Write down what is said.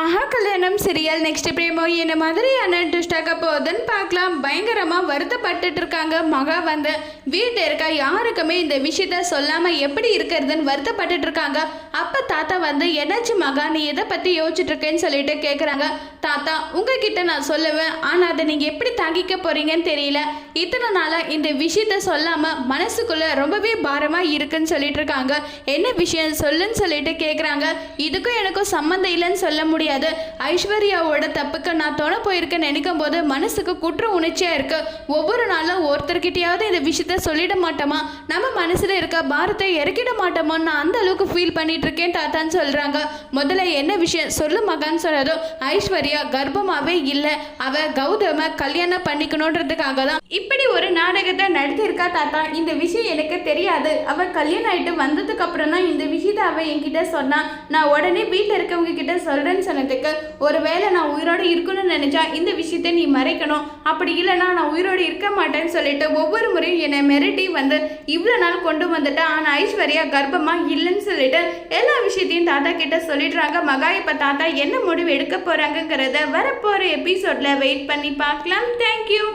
ஆஹா கல்யாணம் serial next பிரேமோ என்ன மாதிரியான ட்விஸ்டாக போகுதுன்னு பார்க்கலாம். பயங்கரமாக வருத்தப்பட்டுட்டு இருக்காங்க. மகா வந்து வீட்டில் இருக்க யாருக்குமே இந்த விஷயத்த சொல்லாமல் எப்படி இருக்கிறதுன்னு வருத்தப்பட்டுட்டு இருக்காங்க. அப்போ தாத்தா வந்து என்னாச்சு மகா? நீ எதை பற்றி யோசிச்சுட்டு இருக்கேன்னு சொல்லிட்டு கேட்குறாங்க தாத்தா உங்ககிட்ட நான் சொல்லுவேன். ஆனால் அதை நீங்கள் எப்படி தாங்கிக்க போகிறீங்கன்னு தெரியல. இத்தனை நாளாக இந்த விஷயத்த சொல்லாமல் மனசுக்குள்ளே ரொம்பவே பாரமாக இருக்குன்னு சொல்லிட்டு இருக்காங்க. என்ன விஷயம்? சொல்லுன்னு சொல்லிட்டு கேட்குறாங்க இதுக்கும் எனக்கும் சம்மந்தம் இல்லைன்னு சொல்ல முடியாது. ஐஸ்வர்யாவோட தப்புக்கு நான் தொண போயிருக்கேன்னு நினைக்கும் போது மனசுக்கு குற்ற உணர்ச்சியாக இருக்கு. ஒவ்வொரு நாளும் ஒருத்தர்கிட்டயாவது இந்த விஷயத்த சொல்லிட மாட்டோமா? நம்ம மனசில் இருக்க பாரத்தை இறக்கிட மாட்டோமோன்னு நான் அந்த அளவுக்கு ஃபீல் பண்ணிட்டு இருக்கேன் தாத்தான்னு சொல்கிறாங்க முதல்ல என்ன விஷயம்? சொல்லு மகான்னு சொன்னதும் ஐஸ்வர்யா கர்ப்பமாகவே இல்லை. அவ கௌதம கல்யாணம் பண்ணிக்கணுன்றதுக்காக தான். இப்படி ஒரு நாடகத்தை நடத்தியிருக்கா தாத்தா. இந்த விஷயம் எனக்கு தெரியாது. அவ கல்யாணம் ஆயிட்டு வந்ததுக்கு அப்புறம் தான் இந்த விஷயத்தை அவ என்கிட்ட சொன்னா. நான் உடனே வீட்டில் இருக்கவங்க கிட்ட சொல்றேன்னு சொன்னதுக்கு ஒருவேளை நான் உயிரோடு இருக்கணும்னு நினைச்சா இந்த விஷயத்தை நீ மறைக்கணும். அப்படி இல்லைன்னா நான் உயிரோடு இருக்க மாட்டேன்னு சொல்லிட்டு ஒவ்வொரு முறையும் என்னை மிரட்டி வந்து இவ்வளோ நாள் கொண்டு வந்துட்டா ஆனால் ஐஸ்வர்யா கர்ப்பமாக இல்லைன்னு சொல்லிட்டு எல்லா விஷயத்தையும் தாத்தா கிட்ட சொல்லிடுறாங்க. மகா இப்போ தாத்தா என்ன முடிவு எடுக்க போகிறாங்கங்கிறத வரப்போகிற எபிசோடில் வெயிட் பண்ணி பார்க்கலாம். தேங்க்யூ